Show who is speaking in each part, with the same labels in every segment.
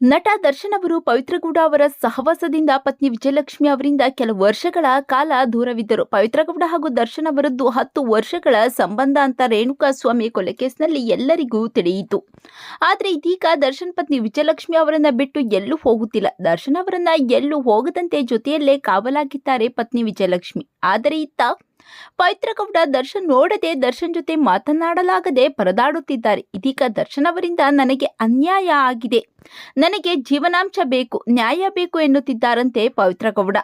Speaker 1: ನಟ ದರ್ಶನ್ ಅವರು ಪವಿತ್ರಗೌಡ ಅವರ ಸಹವಾಸದಿಂದ ಪತ್ನಿ ವಿಜಯಲಕ್ಷ್ಮಿ ಅವರಿಂದ ಕೆಲವು ವರ್ಷಗಳ ಕಾಲ ದೂರವಿದ್ದರು. ಪವಿತ್ರಗೌಡ ಹಾಗೂ ದರ್ಶನ್ ಅವರದ್ದು ಹತ್ತು ವರ್ಷಗಳ ಸಂಬಂಧ ಅಂತ ರೇಣುಕಾ ಸ್ವಾಮಿ ಕೊಲೆ ಕೇಸ್ನಲ್ಲಿ ಎಲ್ಲರಿಗೂ ತಿಳಿಯಿತು. ಆದರೆ ಇದೀಗ ದರ್ಶನ್ ಪತ್ನಿ ವಿಜಯಲಕ್ಷ್ಮಿ ಅವರನ್ನ ಬಿಟ್ಟು ಎಲ್ಲೂ ಹೋಗುತ್ತಿಲ್ಲ. ದರ್ಶನ್ ಅವರನ್ನ ಎಲ್ಲೂ ಹೋಗದಂತೆ ಜೊತೆಯಲ್ಲೇ ಕಾವಲಾಗಿದ್ದಾರೆ ಪತ್ನಿ ವಿಜಯಲಕ್ಷ್ಮಿ. ಆದರೆ ಇತ್ತ ಪವಿತ್ರಗೌಡ ದರ್ಶನ್ ನೋಡದೆ ದರ್ಶನ್ ಜೊತೆ ಮಾತನಾಡಲಾಗದೆ ಪರದಾಡುತ್ತಿದ್ದಾರೆ. ಇದೀಗ ದರ್ಶನ್ ಅವರಿಂದ ನನಗೆ ಅನ್ಯಾಯ ಆಗಿದೆ. ನನಗೆ ಜೀವನಾಂಶ ಬೇಕು, ನ್ಯಾಯ ಬೇಕು ಎನ್ನುತ್ತಿದ್ದಾರಂತೆ ಪವಿತ್ರಗೌಡ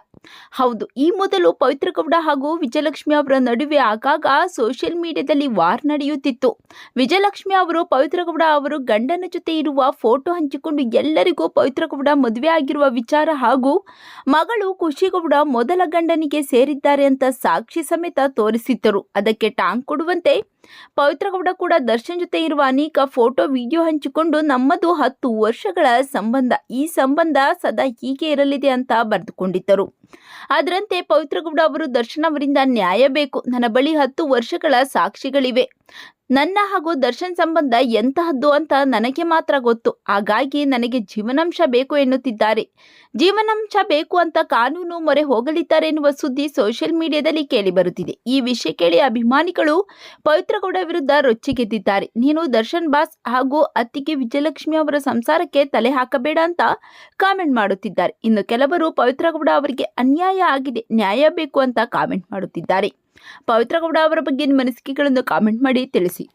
Speaker 1: ಹೌದು, ಈ ಮೊದಲು ಪವಿತ್ರಗೌಡ ಹಾಗೂ ವಿಜಯಲಕ್ಷ್ಮಿ ಅವರ ನಡುವೆ ಆಗಾಗ ಸೋಷಿಯಲ್ ಮೀಡಿಯಾದಲ್ಲಿ ವಾರ್ ನಡೆಯುತ್ತಿತ್ತು. ವಿಜಯಲಕ್ಷ್ಮಿ ಅವರು ಪವಿತ್ರಗೌಡ ಅವರು ಗಂಡನ ಜೊತೆ ಇರುವ ಫೋಟೋ ಹಂಚಿಕೊಂಡು ಎಲ್ಲರಿಗೂ ಪವಿತ್ರಗೌಡ ಮದುವೆ ಆಗಿರುವ ವಿಚಾರ ಹಾಗೂ ಮಗಳು ಖುಷಿಗೌಡ ಮೊದಲ ಗಂಡನಿಗೆ ಸೇರಿದ್ದಾರೆ ಅಂತ ಸಾಕ್ಷಿ ಸಮೇತ ತೋರಿಸಿದ್ದರು. ಅದಕ್ಕೆ ಟಾಂಗ್ ಕೊಡುವಂತೆ ಪವಿತ್ರಗೌಡ ಕೂಡ ದರ್ಶನ್ ಜೊತೆ ಇರುವ ಅನೇಕ ಫೋಟೋ, ವಿಡಿಯೋ ಹಂಚಿಕೊಂಡು ನಮ್ಮದು ಹತ್ತು ವರ್ಷಗಳ ಸಂಬಂಧ. ಈ ಸಂಬಂಧ ಸದಾ ಹೀಗೆ ಇರಲಿದೆ ಅಂತ ಬರೆದುಕೊಂಡಿದ್ದರು. ಅದರಂತೆ ಪವಿತ್ರಗೌಡ ಅವರು ದರ್ಶನ್ ಅವರಿಂದ ನ್ಯಾಯ ಬೇಕು. ನನ್ನ ಬಳಿ ಹತ್ತು ವರ್ಷಗಳ ಸಾಕ್ಷಿಗಳಿವೆ. ನನ್ನ ಹಾಗೂ ದರ್ಶನ್ ಸಂಬಂಧ ಎಂತಹದ್ದು ಅಂತ ನನಗೆ ಮಾತ್ರ ಗೊತ್ತು. ಹಾಗಾಗಿ ನನಗೆ ಜೀವನಾಂಶ ಬೇಕು ಎನ್ನುತ್ತಿದ್ದಾರೆ. ಜೀವನಾಂಶ ಬೇಕು ಅಂತ ಕಾನೂನು ಮೊರೆ ಹೋಗಲಿದ್ದಾರೆ ಎನ್ನುವ ಸುದ್ದಿ ಸೋಷಿಯಲ್ ಮೀಡಿಯಾದಲ್ಲಿ ಕೇಳಿ ಬರುತ್ತಿದೆ. ಈ ವಿಷಯ ಕೇಳಿ ಅಭಿಮಾನಿಗಳು ಪವಿತ್ರಗೌಡ ವಿರುದ್ಧ ರೊಚ್ಚಿಗೆದ್ದಿದ್ದಾರೆ. ನೀನು ದರ್ಶನ್ ಬಾಸ್ ಹಾಗೂ ಅತ್ತಿಗೆ ವಿಜಯಲಕ್ಷ್ಮಿ ಅವರ ಸಂಸಾರಕ್ಕೆ ತಲೆ ಹಾಕಬೇಡ ಅಂತ ಕಾಮೆಂಟ್ ಮಾಡುತ್ತಿದ್ದಾರೆ. ಇನ್ನು ಕೆಲವರು ಪವಿತ್ರಗೌಡ ಅವರಿಗೆ ಅನ್ಯಾಯ ಆಗಿದೆ, ನ್ಯಾಯ ಬೇಕು ಅಂತ ಕಾಮೆಂಟ್ ಮಾಡುತ್ತಿದ್ದಾರೆ. ಪವಿತ್ರಗೌಡ ಅವರ ಬಗ್ಗೆ ನಿಮ್ಮ ಅನಿಸಿಕೆಗಳನ್ನು ಕಾಮೆಂಟ್ ಮಾಡಿ ತಿಳಿಸಿ.